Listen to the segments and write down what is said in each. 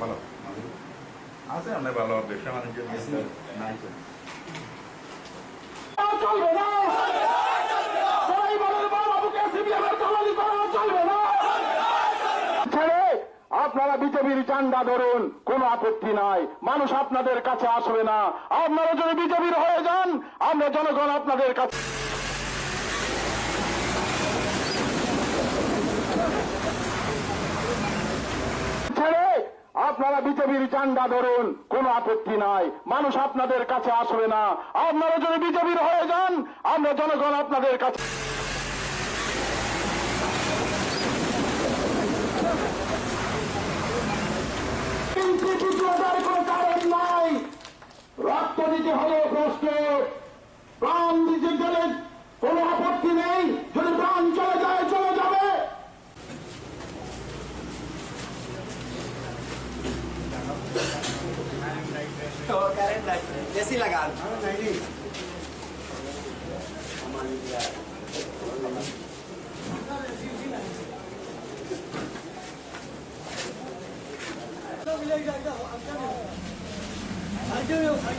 ভালো। আছে অনেক ভালো ব্যবসা বাণিজ্য নাই চলবে না। আপনারা বিজেপির চান্দা ধরুন কোনো আপত্তি নাই। মানুষ আপনাদের কাছে আসবে না। আপনারা যদি বিজেপির হয়ে যান আমরা জনগণ আপনাদের কাছে আপনারা বিজেপির চান্দা ধরুন, কোনো আপত্তি নাই। মানুষ আপনাদের কাছে আসবে না। আপনারা যদি বিজেপির হয়ে যান, আমরা জনগণ আপনাদের কাছে কিন্তু দ্বিতীয়টার কোনো কারণ নাই রক্ত দিতে হবে প্রশ্ন প্রাণ দিতে গেলে কোনো আপত্তি নেই যদি প্রাণ চলে যায় চলে যাবে এসি লাগান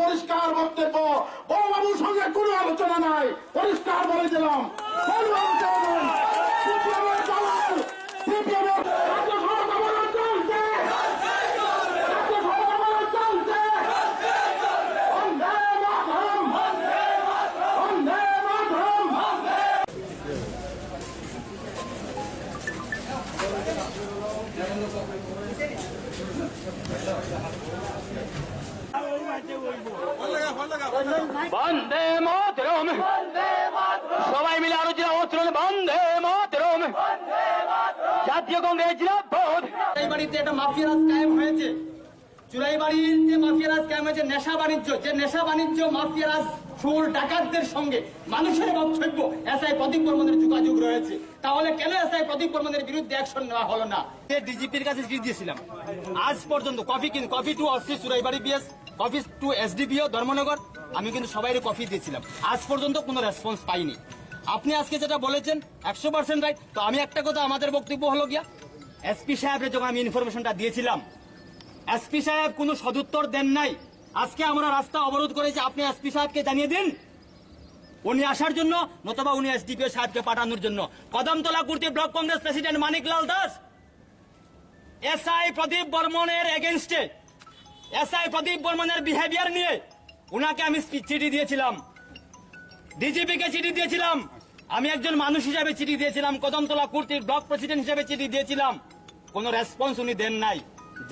পরিষ্কার বক্তব্য। সঙ্গে কোনো আলোচনা নাই। পরিষ্কার বলে দিলাম বড়বাবু চলবেন সিপিএমের দালাল সিপিএমের রাজ্য সভা কমানো চলছে রাজ্য সভা কমানো চলছে বন্দে মাতরম বন্দে মাতরম বন্দে মাতরম। সবাই মিলে আরও জিরা অস্ত্র বন্দে মাতরম। জাতীয় কংগ্রেস জিরাবোধ চুরাই বাড়িতে একটা মাফিয়ারাজ কায়েম হয়েছে। চুরাই বাড়ির যে মাফিয়ারাজ কায়েম হয়েছে, নেশা বাণিজ্য। যে নেশা বাণিজ্য মাফিয়ারাজ চোর ডাকাতদের সঙ্গে মানুষের বক্তব্য এসআই প্রদীপ বর্মনের যোগাযোগ রয়েছে। তাহলে কেন এসআই প্রদীপ বর্মনের বিরুদ্ধে অ্যাকশন নেওয়া হলো না? ডিজিপির কাছে চিঠি দিয়েছিলাম? আজ পর্যন্ত কফি কিন copy to OC Churaibari BS copy to SDPO Dharmanagar, আমি কিন্তু সবাই কফি দিয়েছিলাম। আজ পর্যন্ত কোনো রেসপন্স পাইনি। আপনি আজকে যেটা বলেছেন, একশো পার্সেন্ট রাইট তো আমি একটা কথা, আমাদের বক্তব্য হলো গিয়া এসপি সাহেবের যখন আমি ইনফরমেশনটা দিয়েছিলাম এসপি সাহেব কোনো সদুত্তর দেন নাই। আজকে আমরা রাস্তা অবরোধ করেছি আপনি এসপি সাহেবকে জানিয়ে দিন, উনি আসার জন্য, নতুবা উনি এসডিপিও সাহেবকে পাঠানোর জন্য। Kadamtala Kurti block congress president Manikalal Das, SI Pradip বর্মনের এগেনস্টে, এসআই প্রদীপ বর্মনের বিহেভিয়ার নিয়ে উনাকে আমি চিঠি দিয়েছিলাম। ডিজিপিকে চিঠি দিয়েছিলাম। আমি একজন মানুষ হিসাবে চিঠি দিয়েছিলাম। কদমতলা কুর্তির ব্লক প্রেসিডেন্ট হিসেবে চিঠি দিয়েছিলাম। কোনো রেসপন্স উনি দেন নাই।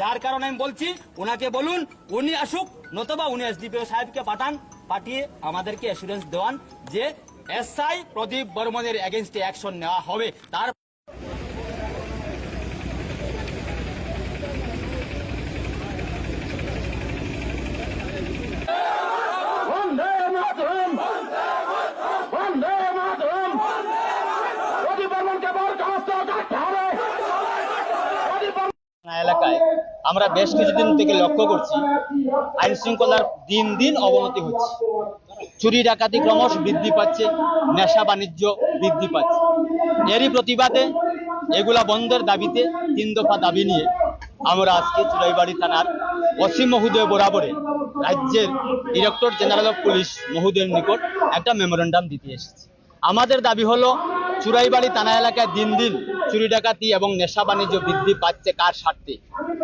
যার কারণে আমি বলছি উনাকে বলুন উনি আসুক নতুবা উনি এসডিপিও সাহেবকে পাঠান পাঠিয়ে আমাদেরকে অ্যাসুরেন্স দেওয়ান যে এসআই প্রদীপ বর্মনের এগেনস্টে অ্যাকশন নেওয়া হবে। তার এলাকায় আমরা বেশ কিছুদিন থেকে লক্ষ্য করছি আইন শৃঙ্খলার দিন দিন অবনতি হচ্ছে। চুরি ডাকাতি ক্রমশ বৃদ্ধি পাচ্ছে, নেশা বাণিজ্য বৃদ্ধি পাচ্ছে। এরই প্রতিবাদে এগুলা বন্ধের দাবিতে তিন দফা দাবি নিয়ে আমরা আজকে চুরাইবাড়ি থানার অসীম মহোদয় বরাবরে রাজ্যের ডিরেক্টর জেনারেল অফ পুলিশ মহোদয়ের নিকট একটা মেমোরেন্ডাম দিতে এসেছি। আমাদের দাবি হলো চুরাইবাড়ি থানা এলাকায় দিন দিন চুরি ডাকাতি এবং নেশা বাণিজ্য বৃদ্ধি পাচ্ছে কার স্বার্থে?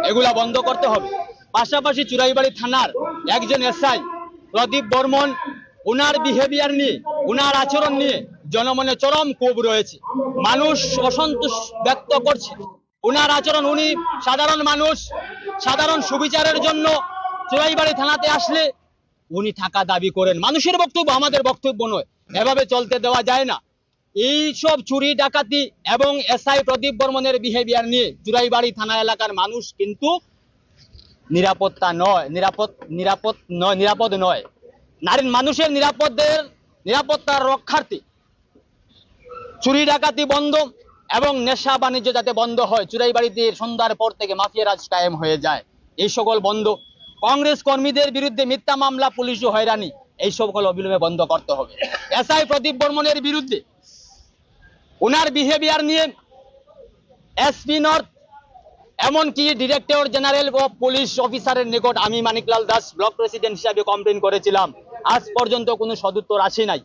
এগুলা বন্ধ করতে হবে। পাশাপাশি চুরাইবাড়ি থানার একজন এসআই প্রদীপ বর্মন, উনার বিহেভিয়ার নিয়ে, উনার আচরণ নিয়ে জনমনে চরম ক্ষোভ রয়েছে। মানুষ অসন্তোষ ব্যক্ত করছে। উনার আচরণ, উনি সাধারণ মানুষ, সাধারণ সুবিচারের জন্য চুরাইবাড়ি থানাতে আসলে উনি থাকা দাবি করেন। মানুষের বক্তব্য আমাদের বক্তব্য নয়। এভাবে চলতে দেওয়া যায় না। এই সব চুরি, ডাকাতি এবং এসআই প্রদীপ বর্মনের বিহেভিয়ার নিয়ে চুরাইবাড়ি থানা এলাকার মানুষ কিন্তু নিরাপত্তা নয়, নিরাপদ নিরাপদ নয় নিরাপদ নয়। নারীর মানুষের নিরাপদের, নিরাপত্তার রক্ষার্থে চুরি, ডাকাতি বন্ধ এবং নেশা বাণিজ্য যাতে বন্ধ হয় চুরাইবাড়িতে সন্ধ্যার পর থেকে মাফিয়া রাজ কায়েম হয়ে যায়। এই সকল বন্ধ। কংগ্রেস কর্মীদের বিরুদ্ধে মিথ্যা মামলা পুলিশ হয়রানি। এই সকল অবিলম্বে বন্ধ করতে হবে। এসআই প্রদীপ বর্মনের বিরুদ্ধে ওনার বিহেভিয়ার নিয়ে এসপি নর্থ এমনকি ডিরেক্টর জেনারেল অফ পুলিশ অফিসারের নিকট আমি মানিকলাল দাস ব্লক প্রেসিডেন্ট হিসাবে কমপ্লেন করেছিলাম। আজ পর্যন্ত কোনো সদুত্তর আসে নাই।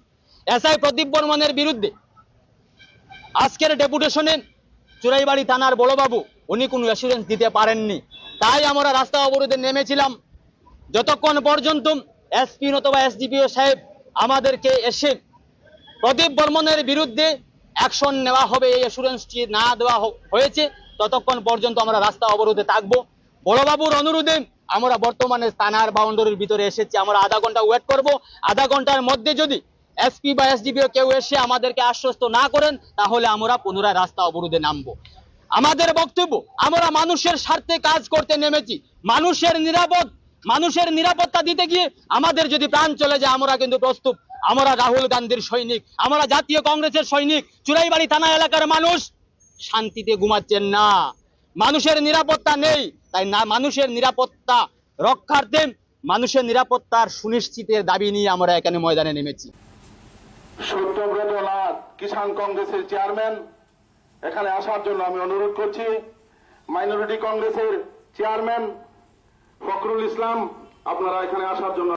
এসআই প্রদীপ বর্মনের বিরুদ্ধে আজকের ডেপুটেশনে চুরাইবাড়ি থানার বড়বাবু, উনি কোনো অ্যাসুরেন্স দিতে পারেননি। তাই আমরা রাস্তা অবরোধে নেমেছিলাম। যতক্ষণ পর্যন্ত এসপি অথবা এসডিপিও সাহেব আমাদেরকে এসে প্রদীপ বর্মনের বিরুদ্ধে অ্যাকশন নেওয়া হবে, এই অ্যাসুরেন্সটি না দেওয়া হয়েছে। ততক্ষণ পর্যন্ত আমরা রাস্তা অবরোধে থাকব। বড়বাবুর অনুরোধে আমরা বর্তমানে থানার বাউন্ডারির ভিতরে এসেছি। আমরা আধা ঘণ্টা ওয়েট করব। আধা ঘণ্টার মধ্যে যদি এসপি বা এসডিপিও কেউ এসে আমাদেরকে আশ্বস্ত না করেন, তাহলে আমরা পুনরায় রাস্তা অবরোধে নামবো। আমাদের বক্তব্য, আমরা মানুষের স্বার্থে কাজ করতে নেমেছি। মানুষের নিরাপদ, মানুষের নিরাপত্তা দিতে গিয়ে আমাদের যদি প্রাণ চলে যায়, আমরা কিন্তু প্রস্তুত। আমরা রাহুল গান্ধীর সৈনিক, আমরা জাতীয় কংগ্রেসের সৈনিক, চুরাইবাড়ি থানা এলাকার মানুষ, শান্তিতে ঘুমাচ্ছেন না। মানুষের নিরাপত্তা নেই, তাই না মানুষের নিরাপত্তা রক্ষার্থে মানুষের নিরাপত্তার সুনিশ্চিতের দাবি নিয়ে আমরা এখানে ময়দানে নেমেছি। সত্যব্রত নাথ, কিষাণ কংগ্রেসের চেয়ারম্যান, এখানে আসার জন্য আমি অনুরোধ করছি। মাইনরিটি কংগ্রেসের চেয়ারম্যান ফখরুল ইসলাম, আপনারা এখানে আসার জন্য